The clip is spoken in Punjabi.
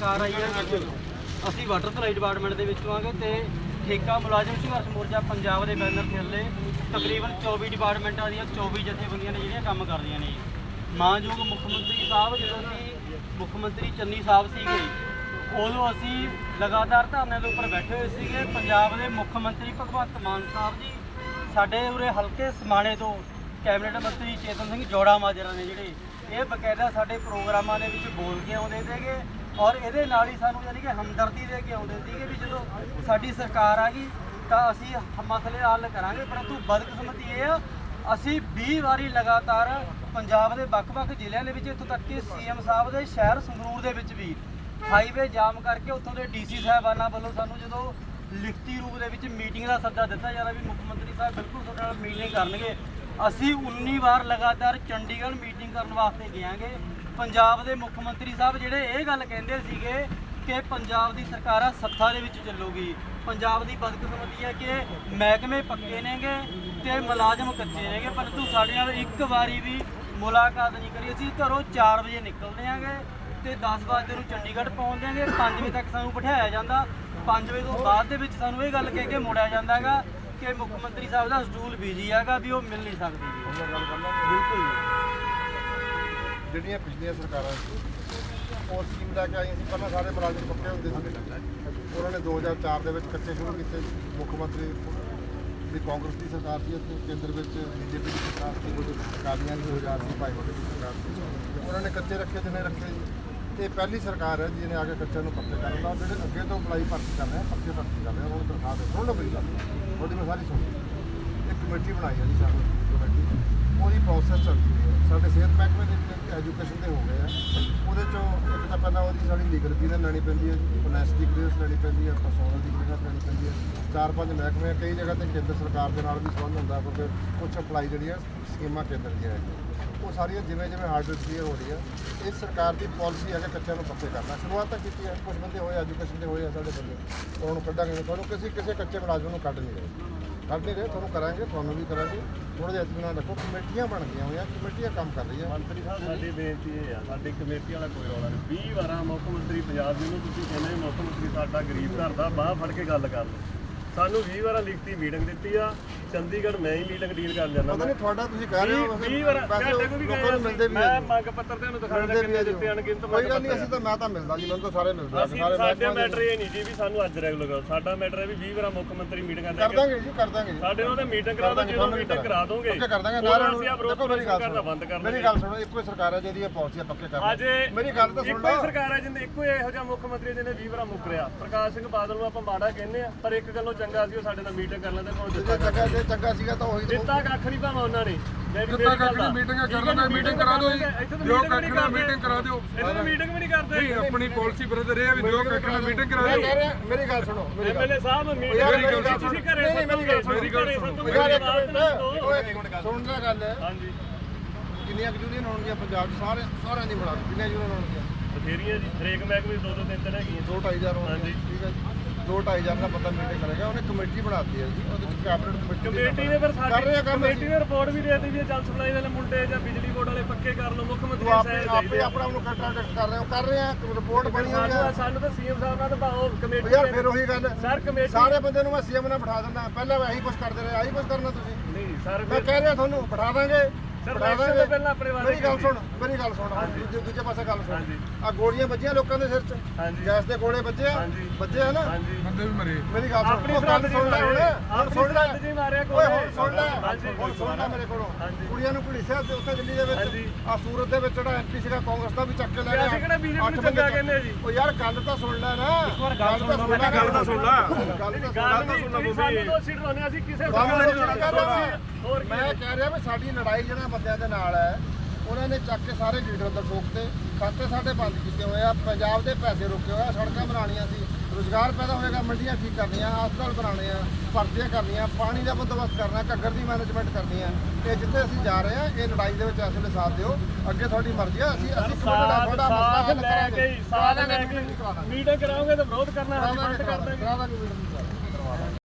ਸਰਕਾਰ ਆਈ ਹੈ ਅੱਜ। ਅਸੀਂ ਵਾਟਰ ਸਪਲਾਈ ਡਿਪਾਰਟਮੈਂਟ ਦੇ ਵਿੱਚ ਆਵਾਂਗੇ ਤੇ ਠੇਕਾ ਮੁਲਾਜ਼ਮ ਸੰਘਰਸ਼ ਮੋਰਚਾ ਪੰਜਾਬ ਦੇ ਬੈਨਰ ਥੱਲੇ ਤਕਰੀਬਨ 24 ਡਿਪਾਰਟਮੈਂਟਾਂ ਦੀਆਂ 24 ਜਥੇਬੰਦੀਆਂ ਨੇ ਜਿਹੜੀਆਂ ਕੰਮ ਕਰਦੀਆਂ ਨੇ। ਜੀ। ਮਾਨਯੋਗ ਮੁੱਖ ਮੰਤਰੀ ਸਾਹਿਬ, ਜਦੋਂ ਕਿ ਮੁੱਖ ਮੰਤਰੀ ਚੰਨੀ ਸਾਹਿਬ ਸੀਗੇ, ਉਦੋਂ ਅਸੀਂ ਲਗਾਤਾਰ ਧਰਨੇ ਦੇ ਉੱਪਰ ਬੈਠੇ ਹੋਏ ਸੀਗੇ। ਪੰਜਾਬ ਦੇ ਮੁੱਖ ਮੰਤਰੀ ਭਗਵੰਤ ਮਾਨ ਸਾਹਿਬ ਜੀ, ਸਾਡੇ ਉਰੇ ਹਲਕੇ ਸਮਾਣੇ ਤੋਂ ਕੈਬਨਿਟ ਮੰਤਰੀ ਚੇਤਨ ਸਿੰਘ ਜੋੜਾ ਮਾਜਰਾ ਨੇ ਜਿਹੜੇ, ਇਹ ਬਕਾਇਦਾ ਸਾਡੇ ਪ੍ਰੋਗਰਾਮਾਂ ਦੇ ਵਿੱਚ ਬੋਲ ਕੇ ਆਉਂਦੇ ਸੀਗੇ। ਔਰ ਇਹਦੇ ਨਾਲ ਹੀ ਸਾਨੂੰ ਯਾਨੀ ਕਿ ਹਮਦਰਦੀ ਦੇ ਕੇ ਆਉਂਦੇ ਸੀਗੇ ਵੀ ਜਦੋਂ ਸਾਡੀ ਸਰਕਾਰ ਆ ਗਈ, ਤਾਂ ਅਸੀਂ ਮਸਲੇ ਹੱਲ ਕਰਾਂਗੇ, ਪਰੰਤੂ ਬਦਕਿਸਮਤੀ ਇਹ ਆ, ਅਸੀਂ 20 ਵਾਰੀ ਲਗਾਤਾਰ ਪੰਜਾਬ ਦੇ ਵੱਖ-ਵੱਖ ਜ਼ਿਲ੍ਹਿਆਂ ਦੇ ਵਿੱਚ, ਇੱਥੋਂ ਤੱਕ ਕਿ ਸੀਐਮ ਸਾਹਿਬ ਦੇ ਸ਼ਹਿਰ ਸੰਗਰੂਰ ਦੇ ਵਿੱਚ ਵੀ ਹਾਈਵੇ ਜਾਮ ਕਰਕੇ ਉੱਥੋਂ ਦੇ ਡੀਸੀ ਸਾਹਿਬਾਨਾਂ ਵੱਲੋਂ ਸਾਨੂੰ ਜਦੋਂ ਲਿਖਤੀ ਰੂਪ ਦੇ ਵਿੱਚ ਮੀਟਿੰਗ ਦਾ ਸੱਦਾ ਦਿੱਤਾ ਜਾਂਦਾ ਵੀ ਮੁੱਖ ਮੰਤਰੀ ਸਾਹਿਬ ਬਿਲਕੁਲ ਤੁਹਾਡੇ ਨਾਲ ਮੀਟਿੰਗ ਕਰਨਗੇ, ਅਸੀਂ 19 ਵਾਰ ਲਗਾਤਾਰ ਚੰਡੀਗੜ੍ਹ ਮੀਟਿੰਗ ਕਰਨ ਵਾਸਤੇ ਗਿਆਂਗੇ। ਪੰਜਾਬ ਦੇ ਮੁੱਖ ਮੰਤਰੀ ਸਾਹਿਬ ਜਿਹੜੇ ਇਹ ਗੱਲ ਕਹਿੰਦੇ ਸੀਗੇ ਕਿ ਪੰਜਾਬ ਦੀ ਸਰਕਾਰ ਆ ਸੱਥਾ ਦੇ ਵਿੱਚ ਚੱਲੂਗੀ। ਪੰਜਾਬ ਦੀ ਬਦਕਿਸਮਤੀ ਹੈ ਕਿ ਮਹਿਕਮੇ ਪੱਕੇ ਨੇਗੇ ਤੇ ਮੁਲਾਜ਼ਮ ਕੱਚੇ ਨੇਗੇ, ਪਰੰਤੂ ਸਾਡੇ ਨਾਲ ਇੱਕ ਵਾਰੀ ਵੀ ਮੁਲਾਕਾਤ ਨਹੀਂ ਕਰੀ। ਅਸੀਂ ਘਰੋਂ 4 ਵਜੇ ਨਿਕਲਦੇ ਆਂਗੇ ਤੇ 10 ਵਜੇ ਨੂੰ ਚੰਡੀਗੜ੍ਹ ਪਹੁੰਚ ਦਿਆਂਗੇ 5 ਵਜੇ ਤੱਕ ਸਾਨੂੰ ਬਿਠਾਇਆ ਜਾਂਦਾ। 5 ਵਜੇ ਤੋਂ ਬਾਅਦ ਦੇ ਵਿੱਚ ਸਾਨੂੰ ਇਹ ਗੱਲ ਕਹਿ ਕੇ ਮੋੜਿਆ ਜਾਂਦਾ ਹੈਗਾ ਕਿ ਮੁੱਖ ਮੰਤਰੀ ਸਾਹਿਬ ਦਾ ਸਟੂਲ ਬਿਜ਼ੀ ਹੈਗਾ ਵੀ ਉਹ ਮਿਲ ਨਹੀਂ ਸਕਦੇ। ਜਿਹੜੀਆਂ ਪਿਛਲੀਆਂ ਸਰਕਾਰਾਂ ਸੀ ਉਹ ਸਕੀਮ ਲੈ ਕੇ ਆਈਆਂ ਸੀ ਪਹਿਲਾਂ ਸਾਰੇ ਮੁਲਾਜ਼ਮ ਪੱਕੇ ਹੁੰਦੇ ਸੀ। ਉਹਨਾਂ ਨੇ 2004 ਦੇ ਵਿੱਚ ਕੱਚੇ ਸ਼ੁਰੂ ਕੀਤੇ। ਮੁੱਖ ਮੰਤਰੀ ਦੀ ਕਾਂਗਰਸ ਦੀ ਸਰਕਾਰ ਸੀ ਅਤੇ ਕੇਂਦਰ ਵਿੱਚ ਬੀਜੇਪੀ ਦੀ ਸਰਕਾਰ ਸੀ ਉਹਦੇ ਅਕਾਲੀਆਂ ਦੀ 2000 ਸੀ, ਭਾਈ ਦੀ ਸਰਕਾਰ ਸੀ। ਉਹਨਾਂ ਨੇ ਕੱਚੇ ਰੱਖੇ ਜਿੰਨੇ ਰੱਖੇ ਇਹ ਪਹਿਲੀ ਸਰਕਾਰ ਹੈ ਜਿਹਨੇ ਆ ਕੇ ਕੱਚਿਆਂ ਨੂੰ ਪੱਕੇ ਕਰਨ ਦਾ ਜਿਹੜੇ ਅੱਗੇ ਤੋਂ ਅਪਲਾਈ ਭਰਤੀ ਕਰ ਰਹੇ ਆ ਪੱਕੇ ਭਰਤੀ ਕਰ ਰਹੇ ਆ, ਉਹਨਾਂ ਨੂੰ ਤਨਖਾਹ ਦੇ ਸੁਣ ਲਓ ਮੇਰੀ ਗੱਲ ਉਹਦੀ ਮੈਂ ਸਾਰੀ ਸੁਣ। ਇੱਕ ਕਮੇਟੀ ਬਣਾਈ ਹੈ ਜੀ ਸਾਨੂੰ ਕਮੇਟੀ। ਉਹਦੀ ਸਾਡੇ ਸਿਹਤ ਮਹਿਕਮੇ ਦੇ ਐਜੂਕੇਸ਼ਨ ਦੇ ਹੋ ਗਏ ਆ। ਉਹਦੇ ਚੋਂ ਇੱਕ ਤਾਂ ਪਹਿਲਾਂ ਉਹਦੀ ਸਾਡੀ ਲੀਗਲ ਕਲੀਅਰ ਲੈਣੀ ਪੈਂਦੀ ਹੈ। ਫਾਈਨੈਂਸ ਦੀ ਕਲੀਅਰ ਲੈਣੀ ਪੈਂਦੀ ਹੈ ਪਰਸੋਨਲ ਦੀ ਕਲੀਅਰ ਲੈਣੀ ਪੈਂਦੀ ਹੈ। ਚਾਰ ਪੰਜ ਮਹਿਕਮੇ ਆ, ਕਈ ਜਗ੍ਹਾ ਤੇ ਕੇਂਦਰ ਸਰਕਾਰ ਦੇ ਨਾਲ ਵੀ ਸੰਬੰਧ ਹੁੰਦਾ ਕਿਉਂਕਿ ਕੁਝ ਅਪਲਾਈ ਜਿਹੜੀਆਂ ਸਕੀਮਾਂ ਕੇਂਦਰ ਦੀਆਂ ਹੈਗੀਆਂ। ਉਹ ਸਾਰੀਆਂ ਜਿਵੇਂ ਜਿਵੇਂ ਹਾਰਡਵੇਅਰ ਕਲੀਅਰ ਹੋ ਰਹੀ ਹੈ ਇਹ ਸਰਕਾਰ ਦੀ ਪਾਲਿਸੀ ਹੈ ਕਿ ਕੱਚਿਆਂ ਨੂੰ ਪੱਕੇ ਕਰਨਾ। ਸ਼ੁਰੂਆਤ ਤਾਂ ਕੀਤੀ ਹੈ ਕੁਝ ਬੰਦੇ ਹੋਏ ਐਜੂਕੇਸ਼ਨ ਦੇ ਹੋਏ ਆ ਸਾਡੇ ਬੰਦੇ। ਉਹਨਾਂ ਨੂੰ ਕੱਢਾਂਗੇ ਨਹੀਂ। ਤੁਹਾਨੂੰ ਕਿਸੇ ਕਿਸੇ ਕੱਚੇ ਮੁਲਾਜ਼ਮ ਨੂੰ ਕੱਢ ਨਹੀਂ ਰਹੇ। ਕੱਢ ਨਹੀਂ ਰਹੇ, ਤੁਹਾਨੂੰ ਕਰਾਂਗੇ, ਤੁਹਾਨੂੰ ਵੀ ਕਰਾਂਗੇ। ਥੋੜਾ ਜਿਹਾ ਇਤਮਾਨ ਰੱਖੋ, ਕਮੇਟੀਆਂ ਬਣ ਗਈਆਂ ਹੋਈਆਂ, ਕਮੇਟੀਆਂ ਕੰਮ ਕਰ ਰਹੀਆਂ। ਮੰਤਰੀ ਸਾਹਿਬ, ਸਾਡੀ ਬੇਨਤੀ ਇਹ ਆ, ਸਾਡੀ ਕਮੇਟੀ ਵਾਲਾ ਕੋਈ ਰੌਲਾ ਨਹੀਂ। 20 ਵਾਰਾਂ ਮੁੱਖ ਮੰਤਰੀ ਪੰਜਾਬ ਜੀ ਨੂੰ ਤੁਸੀਂ ਕਹਿੰਦੇ ਹੋ, ਮੁੱਖ ਮੰਤਰੀ ਸਾਡਾ ਗਰੀਬ ਘਰ ਦਾ, ਬਾਹ ਫੜ ਕੇ ਗੱਲ ਕਰ ਲਓ। ਸਾਨੂੰ 20 ਵਾਰਾਂ ਲਿਖਤੀ ਮੀਟਿੰਗ ਦਿੱਤੀ ਆ ਚੰਡੀਗੜ੍ਹ ਮੈਂ ਹੀ ਮੀਟਿੰਗ ਡੀਲ ਕਰ ਜਾਂਦਾ ਪਤਾ ਨਹੀਂ ਤੁਹਾਡਾ ਤੁਸੀਂ ਕਹਿ ਰਹੇ ਹੋ 20 ਵਾਰ ਤੁਹਾਡੇ ਕੋਲ ਵੀ ਲੋਕਾਂ ਨੂੰ ਮਿਲਦੇ ਵੀ ਮੈਂ ਮੰਗ ਪੱਤਰ ਤੇ ਉਹਨੂੰ ਦਿਖਾਉਣ ਹੈ ਦਿੱਤੇ ਅਣਗਿਣਤ ਕੋਈ ਮੰਗ ਗੱਲ ਨਹੀਂ ਪੱਤਰ। ਅਸੀਂ ਤਾਂ ਮੈਂ ਤਾਂ ਮਿਲਦਾ ਜੀ ਮੈਨੂੰ ਤਾਂ ਸਾਰੇ ਮਿਲਦੇ ਸਾਰੇ ਸਾਡੇ ਮੈਟਰ ਇਹ ਨਹੀਂ ਜੀ ਵੀ ਸਾਨੂੰ ਅੱਜ ਰੈਗੂਲਰ ਸਾਡਾ ਮੈਟਰ ਹੈ ਵੀ 20 ਵਾਰਾਂ ਮੁੱਖ ਮੰਤਰੀ ਮੀਟਿੰਗ ਕਰ ਦਾਂਗੇ ਜੀ ਕਰ ਦਾਂਗੇ ਸਾਡੇ ਨਾਲ ਤਾਂ ਮੀਟਿੰਗ ਕਰਾ ਦੋ ਜਦੋਂ ਮੀਟਿੰਗ ਕਰਾ ਦੋਗੇ। ਪੱਕੇ ਕਰ ਦਾਂਗੇ ਨਾਰਾ ਅਸੀਂ ਆ ਦੇਖੋ ਮੇਰੀ ਗੱਲ ਬੰਦ ਕਰ ਮੇਰੀ ਗੱਲ ਸੁਣੋ ਇੱਕੋ ਹੀ ਸਰਕਾਰ ਹੈ ਜਿਹਦੀ ਇਹ ਪਾਲਿਸੀ ਪੱਕੇ ਕਰ ਅੱਜ ਮੇਰੀ ਗੱਲ ਤਾਂ ਸੁਣ ਇੱਕੋ ਹੀ ਸਰਕਾਰ ਹੈ ਜਿੰਦੇ ਇੱਕੋ ਹੀ ਇਹੋ ਜਿਹਾ ਮੁੱਖ ਮੰਤਰੀ ਜਿਹਨੇ 20 ਵਾਰ ਮੁੱਕਰਿਆ ਪ੍ਰਕਾਸ਼ ਸਿੰਘ ਬਾਦਲ ਨੂੰ ਆਪਾਂ ਮਾੜਾ ਕਹਿੰਦੇ ਆ ਪਰ ਇੱਕ ਗੱਲੋਂ ਚੰਗਾ ਸੀ ਉਹ ਸਾਡੇ ਨਾਲ ਮੀਟਿੰਗ ਕਰ ਲੈਂਦੇ ਕੋਈ ਜੇ ਦਿੱਤਾ ਜੇ ਚੰਗਾ ਸੀਗਾ ਤਾਂ ਉਹੀ ਤਾਂ ਦਿੱਤਾ ਕੱਖ ਨਹੀਂ ਭਾਵੇਂ ਉਹਨਾਂ ਨੇ। ਕੱਖ ਨਹੀਂ, ਮੀਟਿੰਗਾਂ ਕਰ ਲੈਂਦੇ, ਮੀਟਿੰਗ ਕਰਾ ਦਿਓ ਜੀ। ਜੋ ਕੱਖ ਨਾਲ ਮੀਟਿੰਗ ਕਰਾ ਦਿਓ। ਇਹਨਾਂ ਨੂੰ ਮੀਟਿੰਗ ਵੀ ਨਹੀਂ ਕਰਦੇ। ਨਹੀਂ ਆਪਣੀ ਪਾਲਿਸੀ ਬਰਦਰ ਇਹ ਆ ਵੀ ਜੋ ਕੱਖ ਨਾਲ ਮੀਟਿੰਗ ਕਰਾ ਦਿਓ। ਮੇਰੀ ਗੱਲ ਸੁਣੋ ਐਮਐਲਏ ਸਾਹਿਬ ਮੀਟਿੰਗ ਤੁਸੀਂ ਘਰੇ ਨਹੀਂ, ਮੇਰੀ ਗੱਲ ਸੁਣੋ, ਮੇਰੀ ਗੱਲ ਹਾਂਜੀ। ਕਿੰਨੀਆਂ ਯੂਨੀਅਨ ਹੋਣਗੀਆਂ ਪੰਜਾਬ 'ਚ? ਸਾਰੇ ਸਾਰਿਆਂ ਦੀ ਬਣਾ ਦਿਓ। ਕਿੰਨੀਆਂ ਯੂਨੀਅਨ ਹੋਣਗੀਆਂ ਬਥੇਰੀਆਂ ਜੀ। ਹਰੇਕ ਮਹਿਕਮੇ ਦੋ ਦੋ ਤਿੰਨ ਤਿੰਨ ਹੈਗੀਆਂ। ਦੋ ਢਾਈ ਹਜ਼ਾਰ ਹੋਣਗੀਆਂ। ਹਾਂਜੀ। ਠੀਕ ਹੈ ਜੀ। ਦੋ ਢਾਈ ਹਜ਼ਾਰ ਦਾ ਬੰਦਾ ਮੀਟਿੰਗ ਕਰੇਗਾ ਉਹਨੇ ਕਮੇਟੀ ਬਣਾਤੀ ਹੈ ਜੀ ਉਹਦੇ ਵਿੱਚ ਕੈਬਨਿਟ ਕਮੇਟੀ ਦੀ ਕਮੇਟੀ ਨੇ ਫਿਰ ਕਰ ਰਹੇ ਆ ਸਾਡੀ ਕੰਮ ਕਮੇਟੀ ਨੇ ਰਿਪੋਰਟ ਵੀ ਦੇ ਦਿੱਤੀ ਵੀ ਇਹ ਜਲ ਸਪਲਾਈ ਵਾਲੇ ਮੁੰਡੇ ਜਾਂ ਬਿਜਲੀ ਬੋਰਡ ਵਾਲੇ ਪੱਕੇ ਕਰ ਲਓ ਮੁੱਖ ਮੰਤਰੀ ਸਾਹਿਬ ਆਪੇ ਆ। ਆਪਣਾ ਨੂੰ ਕੰਟਰੈਕਟ ਕਰ ਰਹੇ ਹੋ ਕਰ ਰਹੇ ਆ ਰਿਪੋਰਟ ਬਣੀ ਹੋਈ ਹੈ। ਸਾਨੂੰ ਤਾਂ ਸੀਐਮ ਸਾਹਿਬ ਨਾਲ ਤਾਂ ਭਾਓ ਕਮੇਟੀ ਯਾਰ ਨੇ- ਫਿਰ ਉਹੀ ਗੱਲ ਸਰ ਕਮੇਟੀ ਸਾਰੇ ਬੰਦੇ ਨੂੰ ਮੈਂ ਸੀਐਮ ਨਾਲ ਬਿਠਾ ਦਿੰਦਾ ਪਹਿਲਾਂ ਮੈਂ ਇਹੀ ਕੁਝ ਕਰਦੇ ਰਹੇ ਆਹੀ ਕੁਝ ਕਰਨਾ ਤੁਸੀਂ। ਨਹੀਂ ਸਰ ਮੈਂ ਕਹਿ ਰਿਹਾ ਤੁਹਾਨੂੰ ਬਿਠਾ ਦਾਂਗੇ। ਸਰ election ਤੋਂ ਪਹਿਲਾਂ ਆਪਣੇ ਵਾਅਦੇ ਮੇਰੀ ਗੱਲ। ਸੁਣ ਮੇਰੀ ਗੱਲ ਸੁਣ। ਦੂਜੇ ਦੂਜੇ ਪਾਸੇ ਗੱਲ ਸੁਣ। ਆ ਗੋਲੀਆਂ ਵੱਜੀਆਂ ਲੋਕਾਂ ਦੇ ਸਿਰ 'ਚ। ਗੈਸ ਦੇ ਗੋਲੇ ਵੱਜੇ ਆ। ਵੱਜੇ ਆ ਨਾ ਬੰਦੇ ਵੀ ਮਰੇ। ਮੇਰੀ ਗੱਲ ਸੁਣ ਆਪਣੀ ਉਹ ਗੱਲ ਸੁਣ ਲੈ ਹੁਣ। ਸੁਣ ਲੈ। ਜੀ ਮਾਰਿਆ ਕੋਈ। ਹੁਣ ਸੁਣ ਲੈ। ਹਾਂਜੀ। ਹੁਣ ਸੁਣ ਲੈ ਮੇਰੇ ਕੋਲੋਂ। ਹਾਂਜੀ। ਕੁੜੀਆਂ ਨੂੰ ਪੁਲਿਸਿਆ ਤੇ ਉੱਥੇ ਦਿੱਲੀ ਦੇ। ਵਿੱਚ। ਆ ਸੂਰਤ ਦੇ ਵਿੱਚ ਜਿਹੜਾ ਐਮਪੀ ਸੀਗਾ ਕਾਂਗਰਸ ਦਾ ਵੀ ਚੱਕ ਕੇ ਲੈ ਗਿਆ। ਅਸੀਂ ਕਿਹੜਾ ਅੱਠ ਨੂੰ ਬੰਦੇ ਚੰਗਾ ਚੱਕ- ਕਹਿੰਦੇ ਜੀ। ਓ ਯਾਰ ਗੱਲ ਤਾਂ ਸੁਣ ਲੈ ਨਾ। ਇੱਕ ਵਾਰ ਗੱਲ ਸੁਣ ਲਓ, ਲੈ। ਗੱਲ ਤਾਂ ਸੁਣ ਲੈ। ਗੱਲ ਤਾਂ ਸੁਣ ਗੱਲ ਲੈ ਤੁਸੀਂ ਸਾਨੂੰ ਤੋਂ ਸੀਟ ਲਾਉਣੇ ਅਸੀਂ ਕਿਸੇ ਸਰਕਾਰ ਨਹੀਂ ਰਿਹਾ ਹੋਰ ਕੀ ਮੈਂ ਕਹਿ ਰਿਹਾ ਵੀ ਸਾਡੀ ਲੜਾਈ ਜਿਹੜਾ ਬੰਦਿਆਂ ਦੇ ਨਾਲ ਹੈ ਉਹਨਾਂ ਨੇ ਚੱਕ ਕੇ ਸਾਰੇ ਲੀਡਰ ਅੰਦਰ ਠੋਕਤੇ ਖਾਤੇ ਸਾਡੇ ਬੰਦ ਕੀਤੇ ਹੋਏ ਆ ਪੰਜਾਬ ਦੇ ਪੈਸੇ ਰੁਕੇ ਹੋਏ ਆ ਸੜਕਾਂ ਬਣਾਉਣੀਆਂ ਸੀ ਰੋਜ਼ਗਾਰ ਪੈਦਾ ਹੋਏਗਾ ਮੰਡੀਆਂ ਠੀਕ ਕਰਨੀਆਂ ਹਸਪਤਾਲ ਬਣਾਉਣੇ ਆ ਭਰਤੀਆਂ ਕਰਨੀਆਂ ਪਾਣੀ ਦਾ ਬੰਦੋਬਸਤ ਕਰਨਾ ਘੱਗਰ ਦੀ ਮੈਨੇਜਮੈਂਟ ਕਰਨੀ ਆ। ਇਹ ਜਿੱਥੇ ਅਸੀਂ ਜਾ ਰਹੇ ਆ ਇਹ ਲੜਾਈ ਦੇ ਵਿੱਚ ਇਸ ਵੇਲੇ ਸਾਥ ਦਿਓ ਅੱਗੇ ਤੁਹਾਡੀ ਮਰਜ਼ੀ ਆ ਅਸੀਂ ਅਸੀਂ ਤੁਹਾਡਾ ਸਾਥ ਤੁਹਾਡਾ ਮਸਲਾ ਹੱਲ ਕਰਾਂਗੇ। ਹੀ, ਸਾਥ ਲੈ ਕੇ। ਮੀਟਿੰਗ ਕਰਾਓਗੇ ਤਾਂ ਵਿਰੋਧ ਕਰਨਾ ਦਾਂਗੇ, ਕਰ ਦਾਂਗੇ।